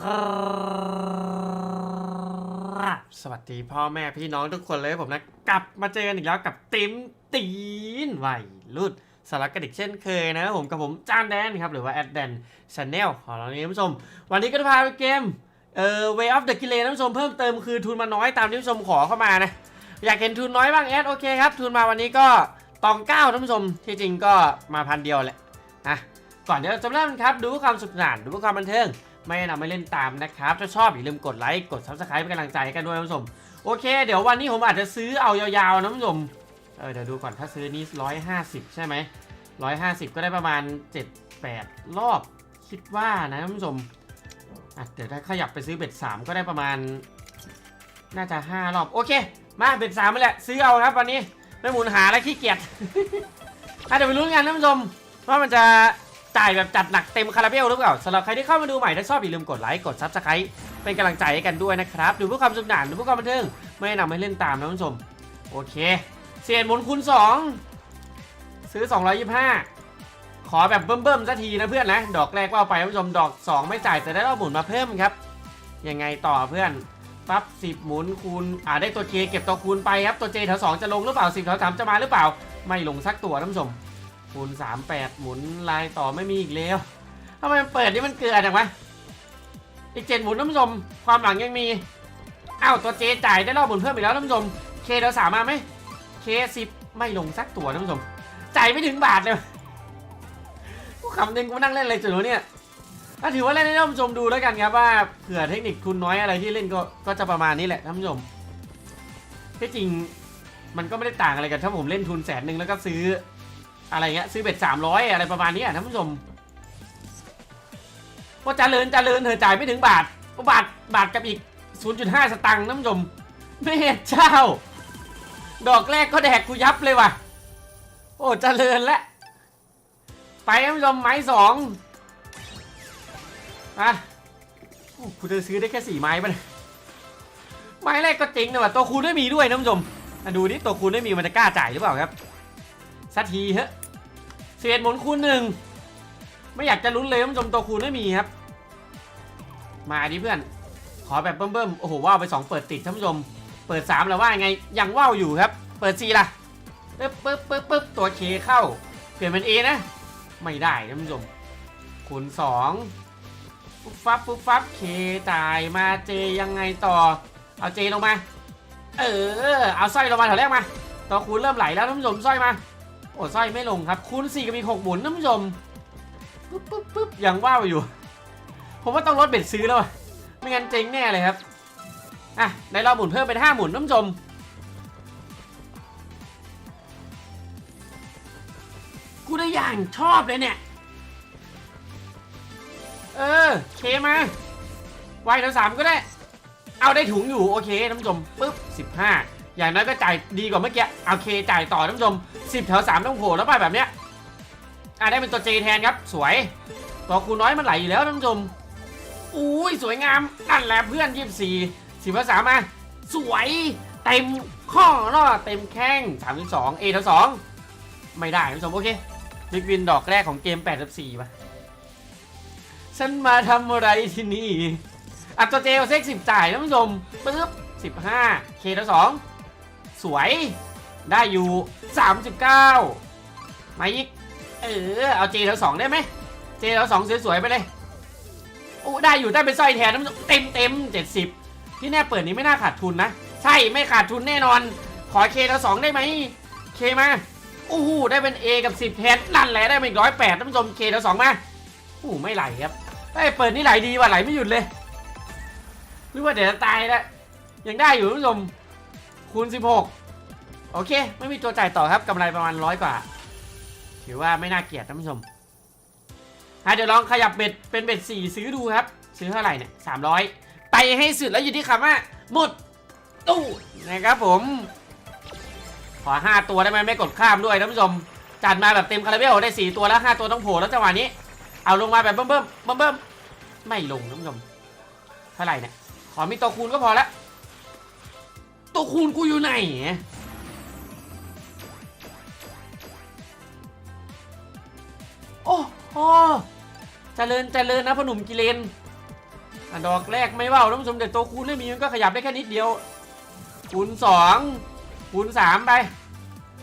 ครับสวัสดีพ่อแม่พี่น้องทุกคนเลยผมนะ กลับมาเจอกันอีกแล้วกับติมตีนวัยรุ่นสารกระดิกเช่นเคยนะครับผมกับผมจานแดนครับ หรือว่าแอดแดนชาแนลของเรานี้ท่านผู้ชม วันนี้ก็จะพาไปเกมเอ่อ Way of the k i l l e ท่านผู้ชมเพิ่มเติมคือทุนมาน้อยตามที่ท่านผู้ชมขอเข้ามานะ อยากเห็นทุนน้อยบ้างแอดโอเคครับ ทุนมาวันนี้ก็ตองเก้าท่านผู้ชมที่จริงก็มาพันเดียวแหละนะก่อนเดี๋ยวเราจะเริ่มครับ ดูความสนุกสนานดูความบันเทิง ไม่แนะนำไม่เล่นตามนะครับ ถ้าชอบอย่าลืมกดไลค์ กด subscribe เป็นกำลังใจให้กันด้วยท่านผู้ชม โอเค เดี๋ยววันนี้ผมอาจจะซื้อเอายาวๆนะท่านผู้ชม เออเดี๋ยวดูก่อนถ้าซื้อนี้150ใช่ไหม150ก็ได้ประมาณ7-8รอบ คิดว่านะท่านผู้ชมอะเดี๋ยวถ้าขยับไปซื้อเบ็ด3ก็ได้ประมาณ น่าจะ5รอบ โอเค มาเบ็ด3ไปแหละ ซื้อเอาครับวันนี้ไม่หมุนหาแล้วขี้เกียจอะเดี๋ยวไปลุ้นกันท่านผู้ชมว่ามันจะ จ่ายแบบจัดหนักเต็มคาราเบลหรือเปล่าสำหรับใครที่เข้ามาดูใหม่ถ้าชอบอย่าลืมกดไลค์กดซับสไครต์เป็นกำลังใจให้กันด้วยนะครับ ดูเพื่อความสนุกสนานดูเพื่อความบันเทิงไม่แนะนำให้เล่นตามนะท่านผู้ชม โอเค เสียนหมุนคูณ2 ซื้อ 225 ขอแบบเบิ่มๆสักทีนะเพื่อนนะ ดอกแรกว่าไปท่านผู้ชมดอก 2 ไม่จ่ายแต่ได้รอบหมุนมาเพิ่มครับ ยังไงต่อเพื่อนปั๊บ10 หมุนคูณอ่าได้ตัวเคเก็บตัวคูณไปครับตัวเจแถว2จะลงหรือเปล่า10แถว3จะมาหรือเปล่า ไม่ลงสักตัวท่านผู้ชม คูณ38 หมุนลายต่อไม่มีอีกแล้วทำไมมันเปิดนี่มันเกลือจังวะอีกเจ็ดหมุนท่านผู้ชม ความหลังยังมีอ้าวตัวเจจ่ายได้รอบหมุนเพิ่มอีกแล้วท่านผู้ชมเคแถวสามมาไหมเคสิบไม่ลงสักตัวท่านผู้ชมจ่ายไม่ถึงบาทเลยกูคำหนึ่งกูนั่งเล่นอะไรจุดนู้นเนี่ยก็ถือว่าเล่นให้ท่านผู้ชมดูแล้วกันครับว่าเผื่อเทคนิคทุนน้อยอะไรที่เล่นก็ก็จะประมาณนี้แหละท่านผู้ชมที่จริงมันก็ไม่ได้ต่างอะไรกันถ้าผมเล่นทุนแสนหนึ่งแล้วก็ซื้อ อะไรเงี้ยซื้อเบ็ดสามร้อยอะไรประมาณนี้อะท่านผู้ชมว่าเจริญเจริญเธอจ่ายไม่ถึงบาทบาทบาทกับอีก 0.5 สตังค์ท่านผู้ชมไม่เจ้า ดอกแรกก็แดกกูยับเลยว่ะ โอ้จเจริญแล้วไปท่านผู้ชมไม้สองอะโอ้กูจะซื้อได้แค่สี่ไม้ปะไม้แรกก็เจ๋งนะว่ะตัวคูณไม่มีด้วยท่านผู้ชมดูนี่ตัวคูณไม่มีมันจะกล้าจ่ายหรือเปล่าครับ สักทีเถอะเศษหมุนคูณหนึ่งไม่อยากจะลุ้นเลยท่านผู้ชมตัวคูณไม่มีครับ มาดิเพื่อน ขอแบบเบิ่มๆโอ้โหว่าวไป2เปิดติดท่านผู้ชม เปิด3แล้วว่าไงยังว่าวอยู่ครับ เปิด4ล่ะปึ๊บปึ๊บปึ๊บปึ๊บตัวเคเข้า เปลี่ยนเป็น A นะ ไม่ได้ท่านผู้ชมคูณ2ปุ๊บฟับปุ๊บฟับเคจ่ายมาเจยังไงต่อ เอาเจลงมา เออ เอาสร้อยลงมาแถวแรกมาตัวคูณเริ่มไหลแล้วท่านผู้ชมสร้อยมา โอ้สร้อยไม่ลงครับ คูณ4กับอีก6หมุนท่านผู้ชมปึ๊บปึ๊บปึ๊บยังว่าวอยู่ ผมว่าต้องลดเบ็ดซื้อแล้วไม่งั้นเจ๊งแน่เลยครับอะในรอบหมุนเพิ่มเป็น5หมุนท่านผู้ชมกูได้อย่างชอบเลยเนี่ย เออเคมาไวแถวสามก็ได้ เอาได้ถุงอยู่ โอเคท่านผู้ชมปึ๊บ15 อย่างน้อยก็จ่ายดีกว่าเมื่อกี้โอเคจ่ายต่อท่านผู้ชม10แถว3ต้องโผล่แล้วไปแบบเนี้ยอะได้เป็นตัวเจแทนครับ สวยตัวคูน้อยมันไหลอยู่แล้วท่านผู้ชมอุ้ยสวยงามนั่นแหละเพื่อนยี่สี่สิบภาษามาสวยเต็มข้อเนาะเต็มแข้ง32 A แถว2ไม่ได้ท่านผู้ชมโอเคบิ๊กวินดอกแรกของเกม84ป่ะฉันมาทำอะไรที่นี่อัตราเจลเซ็กสิบจ่ายท่านผู้ชมปึ๊บสิบห้าเคแล้วสอง สวยได้อยู่สามสิบเก้ามาอีก เออ เอาเจแล้วสองได้ไหม เจแล้วสองสวยๆไปเลยโอ้ได้อยู่ได้เป็นสร้อยแทนนผู้ชมเต็มเต็มเจ็ดสิบที่แน่เปิดนี้ไม่น่าขาดทุนนะ ใช่ไม่ขาดทุนแน่นอน ขอเคแล้วสองได้ไหม เคมาโอ้โหได้เป็น A กับ 10แทนนั่นแหละได้มาอีกร้อยแปดท่านผู้ชมเคแล้วสองมาโอ้ไม่ไหลครับไอ้เปิดนี่ไหลดีว่ะไหลไม่หยุดเลยหรือว่าเดี๋ยวจะตายแล้วยังได้อยู่ท่านผู้ชม คูณ 16 โอเค ไม่มีตัวจ่ายต่อครับกำไรประมาณร้อยกว่า ถือว่าไม่น่าเกลียดท่านผู้ชมอะเดี๋ยวลองขยับเบ็ดเป็นเบ็ดสี่ซื้อดูครับ ซื้อเท่าไหร่เนี่ยสามร้อยไปให้สุดแล้วอยู่ที่คำว่าหมดตู้นะครับผม ขอห้าตัวได้ไหมไม่กดข้ามด้วยท่านผู้ชมจัดมาแบบเต็มคาราเบลได้สี่ตัวแล้วห้าตัวต้องโผล่แล้วจังหวะนี้ เอาลงมาแบบเบิ่มเบิ่มเบิ่มไม่ลงท่านผู้ชมเท่าไหร่เนี่ยขอมีตัวคูณก็พอละ ตัวคูณกูอยู่ไหนโอ้โหเจริญเจริญนะพอหนุ่มกิเลนอดอกแรกไม่เบาท่านผู้ชมแต่ตัวคูณไม่มีมันก็ขยับได้แค่นิดเดียวคูณสองคูณสามไป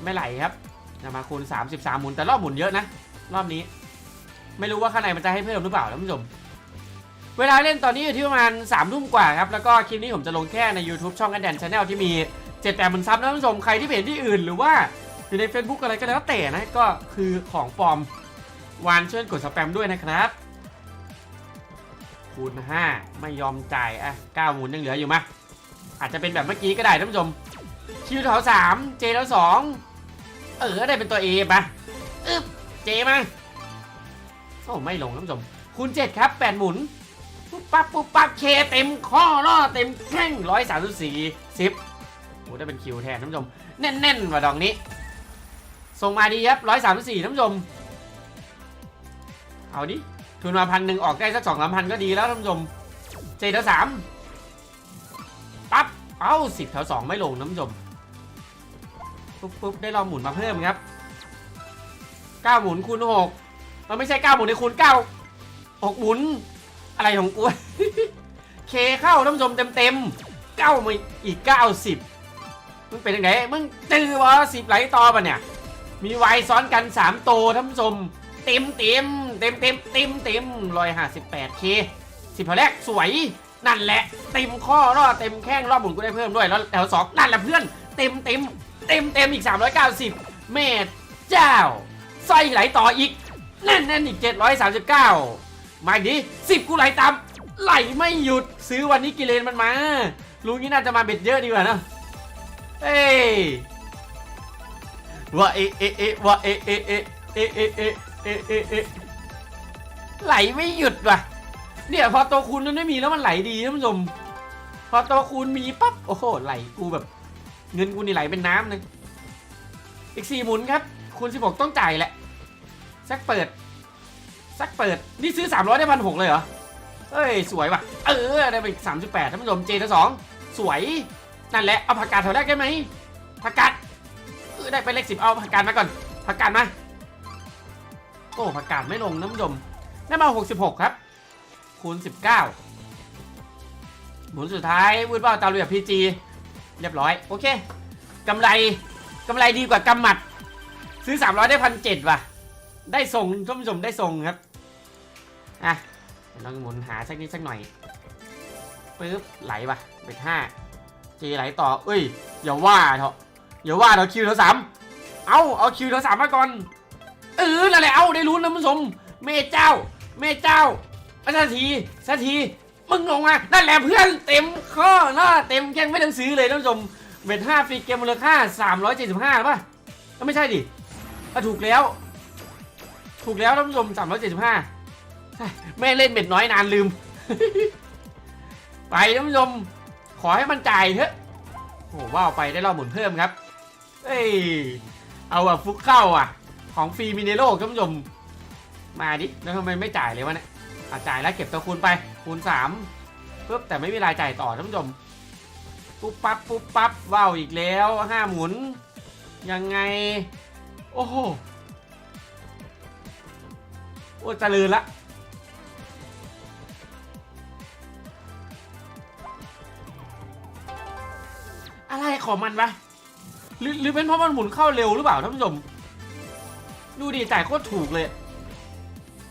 ไม่ไหลครับจะมาคูณ 33 หมุนแต่รอบหมุนเยอะนะ รอบนี้ ไม่รู้ว่าข้างในมันจะให้เพิ่มหรือเปล่าท่านผู้ชม เวลาเล่นตอนนี้อยู่ที่ประมาณ3ามทุ่มกว่าครับ แล้วก็คลิปนี้ผมจะลงแค่ใน YouTube ช่องกันแดนชาแนลที่มี7จ็ดแปดหมื่นซับนะท่านผู้ชมใครที่เห็นที่อื่นหรือว่าอยู่ใน Facebook อะไรก็แล้วแต่นะก็คือของปลอมวานช่วยกดสแปมด้วยนะครับคูณ5ไม่ยอมจ่ายอะ9หมุนยังเหลืออยู่มะอาจจะเป็นแบบเมื่อกี้ก็ได้ท่านผู้ชมคิวแถวสามเจแถวสองเออได้เป็นตัว A ปะอึ๊บเจมาโอ้ไม่ลงท่านผู้ชมคูณเจ็ดครับแปดหมุน ปุ๊บปั๊บปุ๊บปั๊บเคเต็มข้อล่อเต็มแข้งร้อยสามสิบสี่สิบโอ้ได้เป็นคิวแทนท่านผู้ชมแน่นๆว่ะดอกนี้ ส่งมาดีครับร้อยสามสิบสี่ท่านผู้ชม เอาดิทุนมาพันหนึ่งออกได้สักสองสามพันก็ดีแล้วท่านผู้ชมเจ็ดแถวสามปั๊บเอ้าสิบแถวสองไม่ลงท่านผู้ชมปุ๊บปุ๊บได้ลองหมุนมาเพิ่มครับเก้าหมุนคูณหกมันไม่ใช่เก้าหมุนในคูณเก้าหกหมุน อะไรของกู เคเข้าท่านผู้ชมเต็มเต็มเก้ามาอีกเก้าสิบมึงเป็นยังไงมึงจือวะสิบไหลต่อปะเนี่ย มีไวซ้อนกันสามโตวท่านผู้ชมเต็มเต็มเต็มเต็มเต็มเต็มร้อยห้าสิบแปดเคสิบแถวแรกสวยนั่นแหละเต็มข้อรอดเต็มแข้งรอบหมุนกูได้เพิ่มด้วยแล้วแถวสองนั่นแหละเพื่อนเต็มเต็มเต็มเต็มอีก 390 เมตรเจ้าสร้อยไหลต่ออีกแน่นแน่นอีก 739 มาอีกดิสิบกูไหลตามไหลไม่หยุดซื้อวันนี้กิเลนมันมาลุงนี้น่าจะมาเบ็ดเยอะดีกว่านะเอ้ยวะเอะเอเอะวะเอะเอเอะเอเอะเอเอะเอเอะไหลไม่หยุดว่ะ เนี่ยพอตัวคูณมันไม่มีแล้วมันไหลดีท่านผู้ชมพอตัวคูณมีปั๊บโอ้โหไหลกูแบบ เงินกูนี่ไหลเป็นน้ำเลยอีกสี่หมุนครับคูณสิบหกต้องจ่ายแหละสักเปิด สักเปิด นี่ซื้อสามร้อยได้พันหกเลยเหรอเอ้ย สวยว่ะ เออ ได้ไปสามจุดแปดท่านผู้ชมเจทสองสวย นั่นแหละ เอาผักกาดแถวแรกได้ไหมผักกาดเออได้ไปเลขสิบเอาผักกาดมาก่อน ผักกาดมา โอ้ผักกาดไม่ลงท่านผู้ชม ได้มาหกสิบหกครับ คูณสิบเก้าหมุนสุดท้ายวูดบ้าตาลุยแบบพีจีเรียบร้อย โอเคกำไรกำไรดีกว่ากำหมัด ซื้อ 300 ได้พันเจ็ดว่ะ ได้ส่งท่านผู้ชมได้ส่งครับอะลองหมุนหาสักนิดสักหน่อยปึ๊บไหลว่ะเบ็ดห้าจีไหลต่อ เอ้ยอย่าว่าเถอะอย่าว่าเถอะคิวเถอะสามเอาเอาคิวเถอะสามมาก่อนเออนั่นแหละเอาได้รู้นะท่านผู้ชมเมเจ้า เมเจ้าสักทีสักทีมึงลงมานั่นแหละเพื่อนเต็มข้อหน้าเต็มแข้งไม่ต้องซื้อเลยท่านผู้ชมเบ็ดห้าฟรีเกมมูลค่า375ป่ะก็ไม่ใช่ดิถ้าถูกแล้ว ถูกแล้วท่านผู้ชม375ใช่ไม่เล่นเบ็ดน้อยนานลืม ไปท่านผู้ชม ขอให้มันจ่ายเถอะโอ้ว้าวไปได้รอบหมุนเพิ่มครับ เอ้ย เอาแบบฟุกเข้าอะ ของฟรีมิเนโลท่านผู้ชม มาดิ แล้วทำไมไม่จ่ายเลยวะเนี่ยอะจ่ายแล้วเก็บตัวคูณไป คูณ3ปุ๊บแต่ไม่มีรายจ่ายต่อท่านผู้ชม ปุ๊บปั๊บปุ๊บปั๊บว้าวอีกแล้วห้าหมุน ยังไง โอ้โห โอ้เจริญละอะไรของมันวะหรือหรือเป็นเพราะมันหมุนเข้าเร็วหรือเปล่าท่านผู้ชม ดูดิจ่ายโคตรถูกเลย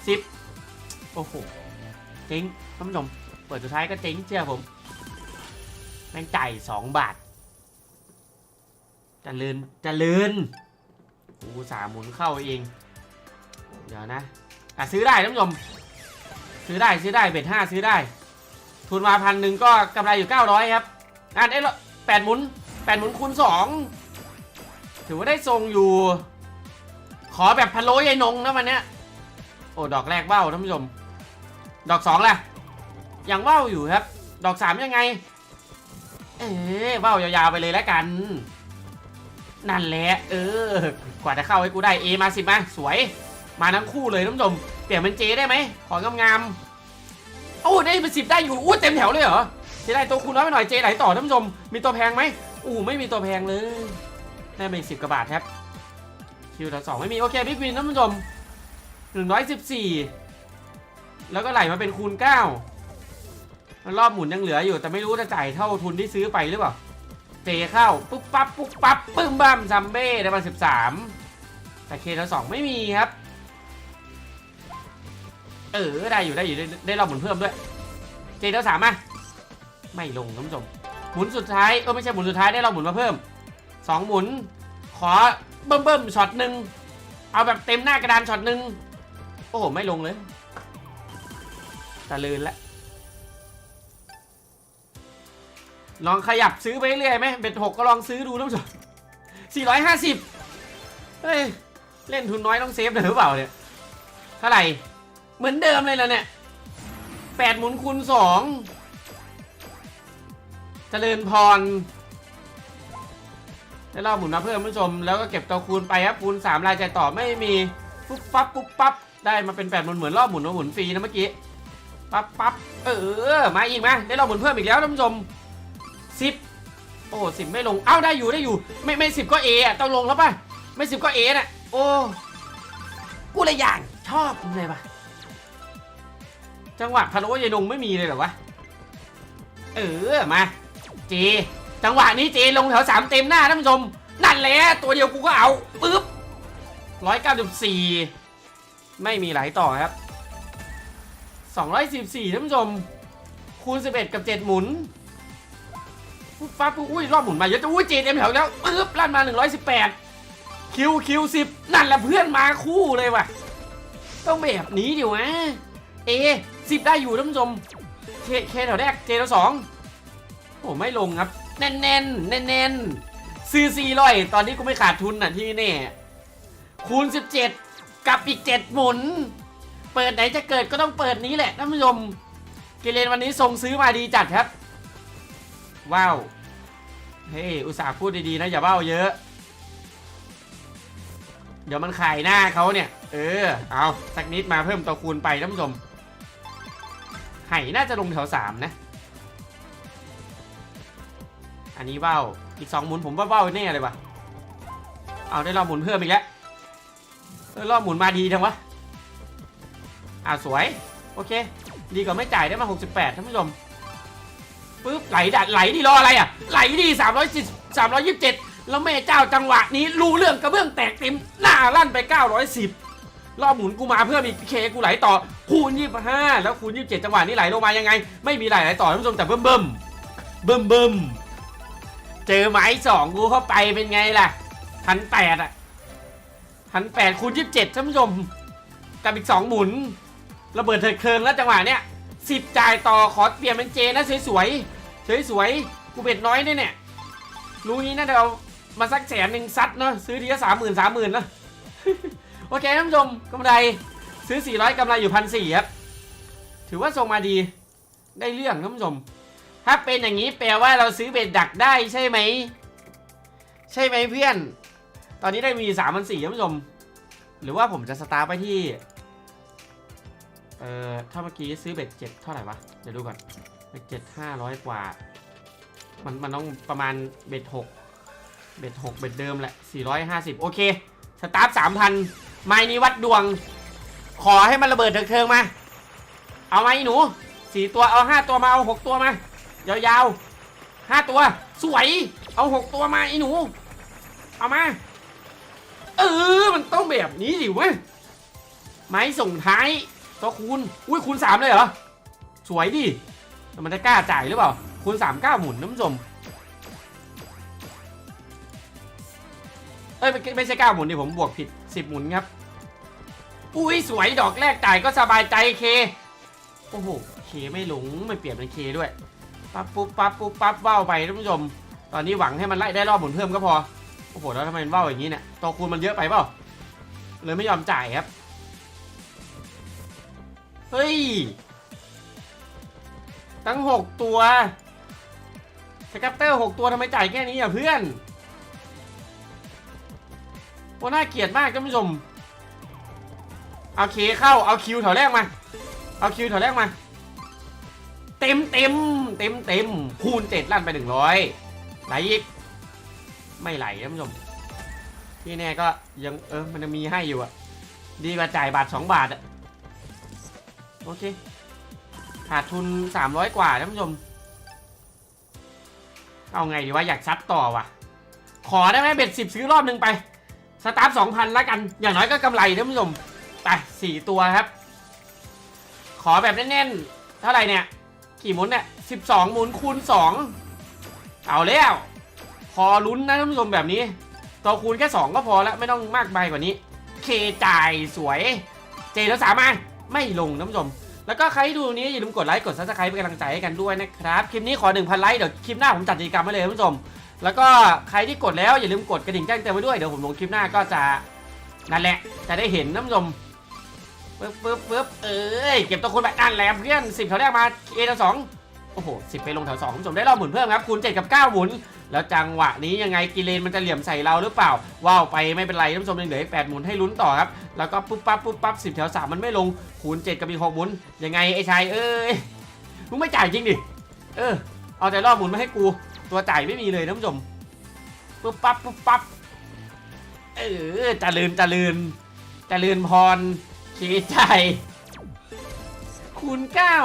สิบโอ้โหเจ๊งท่านผู้ชม เปิดสุดท้ายก็เจ๊งเชื่อผมแม่งจ่ายสองบาทจะลืนจะลืนอูสามหมุนเข้าเอง เดี๋ยวนะ อะซื้อได้ท่านผู้ชมซื้อได้ซื้อได้เบ็ดห้าซื้อได้ ทุนมาพันหนึ่งก็กำไรอยู่เก้าร้อยครับอะได้แปดหมุนแปดหมุนคูณสองถือว่าได้ทรงอยู่ ขอแบบพะโล้ยายนงนะวันเนี้ยโอ้ดอกแรกว่าวท่านผู้ชม ดอกสองล่ะยังว่าวอยู่ครับ ดอกสามยังไง เอ๊ว่าวยาวๆไปเลยแล้วกัน นั่นแหละ เออ กว่าจะเข้าให้กูได้เอมาสิมาสวย มาทั้งคู่เลยท่านผู้ชมเปลี่ยนเป็นเจได้ไหมของงามๆโอ้ได้เป็นสิบได้อยู่อู้เต็มแถวเลยเหรอเจได้ตัวคูณน้อยไปหน่อยเจไหลต่อท่านผู้ชมมีตัวแพงไหมอู้ไม่มีตัวแพงเลยได้ไปสิบกว่าบาทครับคิวแถวสองไม่มีโอเคบิ๊กวินท่านผู้ชม114แล้วก็ไหลมาเป็นคูณ9มันรอบหมุนยังเหลืออยู่ แต่ไม่รู้จะจ่ายเท่าทุนที่ซื้อไปหรือเปล่าเจเข้าปุ๊บปั๊บปุ๊บปั๊บปึ้มบัมซัมเบ้ได้มาสิบสามแต่เคทั้งสองไม่มีครับ เออได้อยู่ได้อยู่ได้ได้รอบหมุนเพิ่มด้วย เจทั้งสามมาไม่ลงท่านผู้ชมหมุนสุดท้ายเออไม่ใช่หมุนสุดท้ายได้รอบหมุนมาเพิ่มสองหมุน ขอเบิ่มเบิ่มช็อตหนึ่งเอาแบบเต็มหน้ากระดานช็อตหนึ่งโอ้โหไม่ลงเลยตะลืนล้วลองขยับซื้อไปเรื่อยไหมเบ็ดหกก็ลองซื้อดูท่านผู้ชมสี่ร้อยห้าสิบเฮ้ย เล่นทุนน้อยต้องเซฟหน่อยหรือเปล่าเนี่ยเท่าไหร่ เหมือนเดิมเลยแล้วเนี่ยแปดหมุนคูณสองเจริญพรได้รอบหมุนมาเพิ่มท่านผู้ชม แล้วก็เก็บตัวคูณไปครับคูณสามรายใจต่อไม่มีปุ๊บปั๊บปุ๊บปั๊บได้มาเป็นแปดหมุนเหมือนรอบหมุนว่าหมุนฟรีนะเมื่อกี้ปั๊บปั๊บเออมาอีกไหมได้รอบหมุนเพิ่มอีกแล้วท่านผู้ชมสิบโอ้สิบไม่ลงเอ้าได้อยู่ได้อยู่ ไม่ไม่สิบก็เอะต้องลงแล้วป่ะไม่สิบก็เอน่ะโอ้กูเลยอย่างชอบเลยป่ะ จังหวะพะโล้ยายนงไม่มีเลยเหรอวะ เออมาเจจังหวะนี้เจลงแถวสามเต็มหน้าท่านผู้ชม นั่นแหละตัวเดียวกูก็เอาปึ๊บร้อยเก้าสิบสี่ไม่มีไหลต่อครับสองร้อยสิบสี่ท่านผู้ชม คูณสิบเอ็ดกับเจ็ดหมุนปุ๊บปั๊บปุ๊บอุ้ยรอบหมุนมาเยอะจะอุ้ยเจเต็มแถวแล้วปึ๊บลั่นมา118คิวคิวสิบนั่นแหละเพื่อนมาคู่เลยว่ะ ต้องแบบนี้ดิวะเอ สิบได้อยู่ท่านผู้ชมเคเคแถวแรกเจแถวสองโอ้ไม่ลงครับ แน่นแน่นแน่นแน่นซื้อซีร้อยตอนนี้กูไม่ขาดทุนน่ะที่นี่คูณ17กับอีก7หมุน เปิดไหนจะเกิดก็ต้องเปิดนี้แหละท่านผู้ชมเกเรนวันนี้ส่งซื้อมาดีจัดครับ ว้าวเฮ้ยอุตส่าห์พูดดีๆนะอย่าเบ้าเยอะ เดี๋ยวมันขายหน้าเขาเนี่ย เออ เอาสักนิดมาเพิ่มตัวคูณไปท่านผู้ชม ไห่น่าจะลงแถวสามนะ อันนี้เบ้าอีกสองหมุนผมว่าเบ้าแน่เลยวะเอาได้รอบหมุนเพิ่มอีกแล้วรอบหมุนมาดีจังวะอ่าสวย โอเค ดีกว่าไม่จ่ายได้มา 68ท่านผู้ชมปึ๊บไหลดัดไหลดิรออะไรอะ ไหลดิสามร้อยสิบสามร้อยยี่สิบเจ็ดแล้วแม่เจ้าจังหวะนี้รู้เรื่องกระเบื้องแตกเต็มหน้าลั่นไปเก้าร้อยสิบรอบหมุนกูมาเพิ่มอีกเคกูไหลต่อ คูณยี่ห้าแล้วคูณยี่เจ็ดจังหวะนี้ไหลลงมายังไง ไม่มีไหลไหลต่อท่านผู้ชมแต่เบิ่มเบิ่มเบิ่มเบิ่มเจอไม้สองกูเข้าไปเป็นไงล่ะพันแปดอะพันแปดคูณยี่สิบเจ็ดท่านผู้ชมกับอีกสองหมุน ระเบิดเถิดเคิงแล้วจังหวะเนี้ยสิบจ่ายต่อขอเปลี่ยนเป็นเจนะสวยๆสวยๆกูเบ็ดน้อยเนี่ยเนี่ยรู้งี้น่าจะเอามาสักแสนหนึ่งซัดเนาะซื้อทีละสามหมื่นสามหมื่นนะโอเคท่านผู้ชมกำไร ซื้อ 400กำไรอยู่พันสี่ครับ ถือว่าส่งมาดี ได้เรื่องท่านผู้ชม ถ้าเป็นอย่างนี้แปลว่าเราซื้อเบ็ดดักได้ใช่ไหม ใช่ไหมเพื่อน ตอนนี้ได้มีสามพันสี่ท่านผู้ชม หรือว่าผมจะสตาร์ทไปที่ เอ่อ ถ้าเมื่อกี้ซื้อเบ็ดเจ็ดเท่าไหร่วะ เดี๋ยวดูก่อน เบ็ดเจ็ดห้าร้อยกว่า มันมันต้องประมาณเบ็ดหกเบ็ดหกเบ็ดเดิมแหละสี่ร้อยห้าสิบโอเค สตาร์ทสามพันไม้นี้วัดดวง ขอให้มันระเบิดเทิงๆมา เอาไหมหนูสี่ตัวเอาห้าตัวมาเอาหกตัวมายาวๆห้าตัว สวย เอาหกตัวมาไอ้หนู เอามา เออ มันต้องแบบนี้ดิเว้ยไม้ส่งท้ายตัวคูณอุ้ยคูณสามเลยเหรอ สวยดิแต่มันจะกล้าจ่ายหรือเปล่า คูณสามเก้าหมุนน้ำชมเอ้ยไม่ใช่เก้าหมุนดิผมบวกผิดสิบหมุนครับ อุ้ยสวยดอกแรกจ่ายก็สบายใจเค โอ้โห เคไม่หลงไม่เปลี่ยนเป็นเคด้วย ปั๊บปุ๊บปั๊บปุ๊บปั๊บว่าวไปท่านผู้ชม ตอนนี้หวังให้มันไล่ได้รอบหมุนเพิ่มก็พอ โอ้โห แล้วทำไมมันว่าวอย่างนี้เนี่ยตัวคูณมันเยอะไปเปล่า เลยไม่ยอมจ่ายครับ เฮ้ย ตั้งหกตัวสกัปเตอร์หกตัวทำไมจ่ายแค่นี้อะเพื่อนโอ้น่าเกลียดมากท่านผู้ชม เอาเคเข้าเอาคิวแถวแรกมา เอาคิวแถวแรกมา เต็มเต็มเต็มเต็มคูณเจ็ดลั่นไปหนึ่งร้อยไหลอีก ไม่ไหลท่านผู้ชมที่แน่ก็ยังเออมันจะมีให้อยู่อะดีกว่าจ่ายบาทสองบาทอะโอเคขาดทุน300กว่าท่านผู้ชม เอาไงดีวะอยากซัดต่อว่ะขอได้ไหมเบ็ดสิบซื้อรอบหนึ่งไป สตาร์ทสองพันแล้วกัน อย่างน้อยก็กำไรท่านผู้ชม ไปสี่ตัวครับ ขอแบบแน่นๆ เท่าไหร่เนี่ย กี่หมุนเนี่ยสิบสองหมุนคูณสองเอาแล้ว พอลุ้นนะท่านผู้ชมแบบนี้ ตัวคูณแค่2ก็พอแล้วไม่ต้องมากไปกว่านี้ เคจ่ายสวย เจแล้วสามมาไม่ลงท่านผู้ชม แล้วก็ใครที่ดูนี้อย่าลืมกดไลค์กดซับสไครป์เป็นกำลังใจให้กันด้วยนะครับ คลิปนี้ขอ 1,000 ไลค์เดี๋ยวคลิปหน้าผมจัดกิจกรรมไว้เลยท่านผู้ชม แล้วก็ใครที่กดแล้วอย่าลืมกดกระดิ่งแจ้งเตือนไว้ด้วยเดี๋ยวผมลงคลิปหน้าก็จะนั่นแหละจะได้เห็นท่านผู้ชม ปึ๊บปึ๊บปึ๊บเอ้ยเก็บตัวคนแบบนั่นแหละเพื่อนสิบแถวแรกมาเอแถวสองโอ้โหสิบไปลงแถวสองท่านผู้ชมได้รอบหมุนเพิ่มครับคูณเจ็ดกับเก้าหมุน แล้วจังหวะนี้ยังไงกิเลนมันจะเหลี่ยมใส่เราหรือเปล่า ว้าวไปไม่เป็นไรท่านผู้ชมยังเหลืออีกแปดหมุนให้ลุ้นต่อครับ แล้วก็ปุ๊บปั๊บปุ๊บปั๊บสิบแถวสามมันไม่ลงคูณเจ็ดกับอีกหกหมุน ยังไงไอ้ชายเอ้ยมึงไม่จ่ายจริงดิเออเอาแต่รอบหมุนมาให้กู ตัวจ่ายไม่มีเลยท่านผู้ชมปุ๊บปั๊บปุ๊บปั๊บเออจะลืนจะลืนจะลืนพร ชีใจ คูณเก้า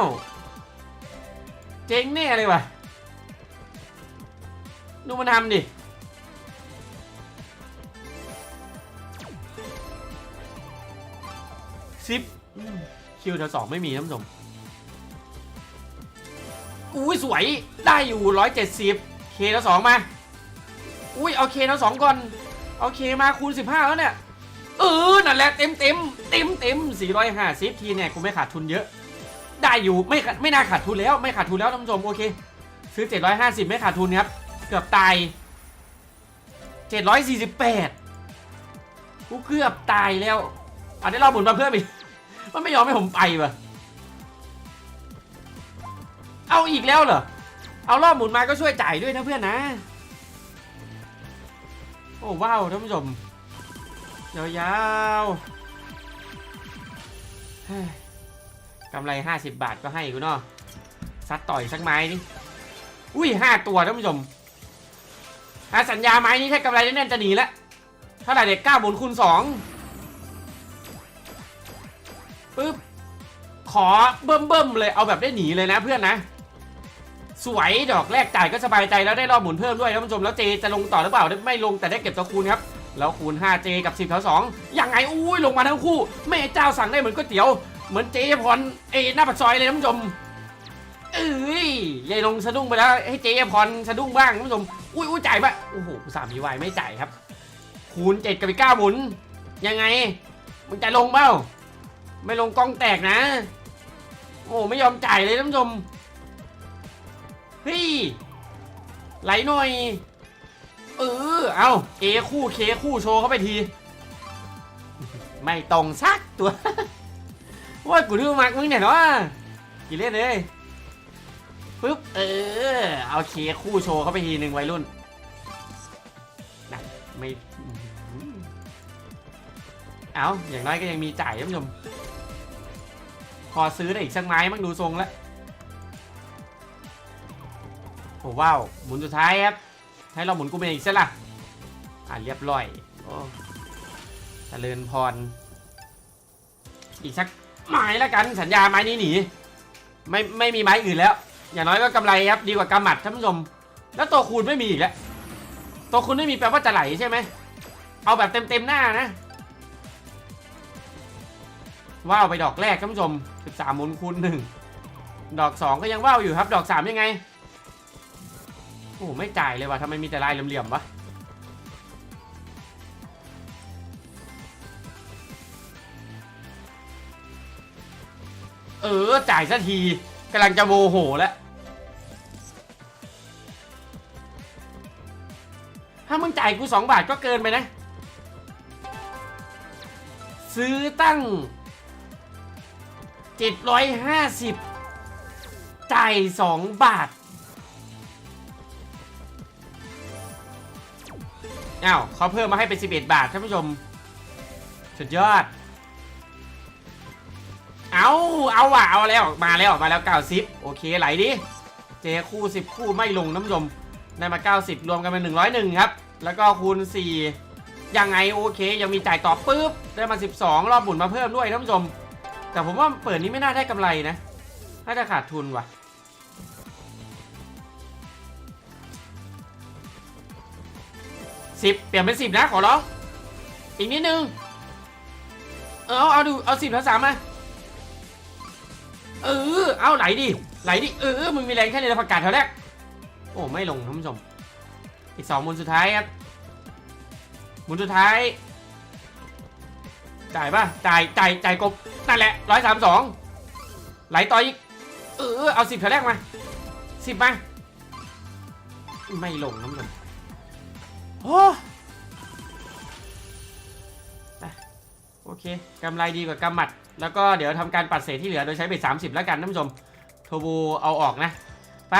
เจ๊งแน่เลยว่ะ ดูมันทำดิซิปคิวแถวสองไม่มีท่านผู้ชมอุ้ยสวยได้อยู่ร้อยเจ็ดสิบเคแถวสองมา อุ้ยเอาเคแถวสองก่อน เอาเคมาคูณสิบห้าแล้วเนี่ย เออ นั่นแหละเต็มเต็มเต็มเต็มสี่ร้อยห้าสิบทีเนี่ยกูไม่ขาดทุนเยอะ ได้อยู่ไม่ไม่น่าขาดทุนแล้วไม่ขาดทุนแล้วท่านผู้ชมโอเค ซื้อ750ไม่ขาดทุนครับเกือบตาย748กูเกือบตายแล้วอันนี้เราหมุนมาเพิ่มอีกมันไม่ยอมให้ผมไปวะเอาอีกแล้วเหรอ เอารอบหมุนมาก็ช่วยจ่ายด้วยนะเพื่อนนะ โอ้ว้าวท่านผู้ชม ยาวๆกำไร 50 บาทก็ให้กูเนาะซัดต่อยสักไม้นี่อุ้ยห้าตัวท่านผู้ชมหาสัญญาไม้นี้แค่กำไรแน่นจะหนีแล้วเท่าไหร่เด็กเก้าหมุนคูณสองปึ๊บขอเบิ่มเบิ่มๆเลยเอาแบบได้หนีเลยนะเพื่อนนะ สวยดอกแรกจ่ายก็สบายใจแล้วได้รอบหมุนเพิ่มด้วยท่านผู้ชมแล้วเจจะลงต่อหรือเปล่าไม่ลงแต่ได้เก็บตัวคูณครับ แล้วคูณ 5J กับ 10แถว2ยังไงอุ้ยลงมาทั้งคู่แม่เจ้าสั่งได้เหมือนก๋วยเตี๋ยว เหมือนเจพรเอหน้าปากซอยเลยท่านผู้ชมเอ้ยยายลงสะดุ้งไปแล้วให้เจพรสะดุ้งบ้างท่านผู้ชมอุ้ยอุ้ยจ่ายปะโอ้โหสามีวายไม่จ่ายครับ คูณเจ็ดกับอีกเก้าหมุน ยังไงมึงจะลงเปล่าไม่ลงกล้องแตกนะ โอ้ไม่ยอมจ่ายเลยท่านผู้ชมเฮ้ยไหลหน่อย เออ เอาเอคู่เคคู่โชว์เข้าไปที ไม่ตรงสักตัว ว่ากูดูมักมึงเนี่ยเนาะกี่เล่นเลยปึ๊บ เออ เอาเคคู่โชว์เข้าไปทีหนึ่งวัยรุ่นนะไม่เอาอย่างน้อยก็ยังมีจ่ายท่านผู้ชมพอซื้อได้อีกสักไม้มั้งดูทรงแล้วโอ้ว้าวหมุนสุดท้ายครับ ให้เราหมุนกูเป็นอีกซะละอะเรียบร้อยโอ้เจริญพร อีกสักไม้แล้วกันสัญญาไม้นี้หนีไม่ไม่มีไม้อื่นแล้ว อย่างน้อยก็กำไรครับดีกว่ากำหมัดท่านผู้ชม แล้วตัวคูณไม่มีอีกแล้วตัวคูณไม่มีแปลว่าจะไหลใช่ไหมเอาแบบเต็มเต็มๆหน้านะว้าวไปดอกแรกท่านผู้ชม 13หมุนคูณหนึ่งดอก 2 ก็ยังว้าวอยู่ครับ ดอก 3 ยังไง โอ้ไม่จ่ายเลยว่ะทำไมมีแต่ลายเหลี่ยมๆวะเออ จ่ายสักทีกำลังจะโมโหแล้ว ถ้ามึงจ่ายกูสองบาทก็เกินไปนะ ซื้อตั้งเจ็ดร้อยห้าสิบจ่ายสองบาท อ้าวเขาเพิ่มมาให้เป็น 11 บาทท่านผู้ชม สุดยอด เอาเอาว่ะเอาแล้วมาแล้วมาแล้ว 90 โอเคไหลดิ เจคู่ 10 คู่ไม่ลงน้ำยมได้มา 90 รวมกันเป็น 101 ครับ แล้วก็คูณ 4 ยังไงโอเค ยังมีจ่ายต่อปุ๊บ ได้มา 12 รอบหมุนมาเพิ่มด้วยท่านผู้ชม แต่ผมว่าเปิดนี้ไม่น่าได้กำไรนะ น่าจะขาดทุนว่ะ สิบเปลี่ยนเป็นสิบนะขอร้องอีกนิดนึง เออเอาเอาดูเอาสิบแล้วสามมาเออเอาไหลดิไหลดิเออมึงมีแรงแค่ในประกาศแถวแรกโอ้ไม่ลงท่านผู้ชมอีกสองมุนสุดท้ายครับมุนสุดท้าย จ่ายป่ะจ่ายจ่ายจ่ายกบนั่นแหละร้อยสามสองไหลต่ออีกเออเอาสิบแถวแรกมาสิบมาไม่ลงท่านผู้ชม โอ้โอเคกำไรดีกว่ากำหมัด แล้วก็เดี๋ยวทำการปัดเศษที่เหลือโดยใช้เบ็ด30แล้วกันท่านผู้ชมโทบูเอาออกนะ ไป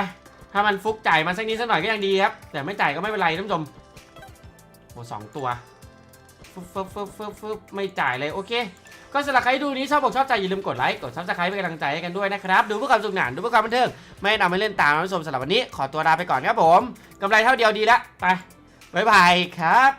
ถ้ามันฟุกจ่ายมาสักนิดสักหน่อยก็ยังดีครับ แต่ไม่จ่ายก็ไม่เป็นไรท่านผู้ชมโอ้สองตัวฟึบฟึบฟึบฟึบฟึบไม่จ่ายเลยโอเค ก็สำหรับใครดูนี้ชอบบอกชอบใจอย่าลืมกดไลค์กดซับสไครป์เป็นกำลังใจให้กันด้วยนะครับ ดูเพื่อความสนุกสนานดูเพื่อความบันเทิงไม่นำให้เล่นตามท่านผู้ชมสำหรับวันนี้ ขอตัวลาไปก่อนครับผมกำไรเท่าเดียวดีละไป บ๊ายบายครับ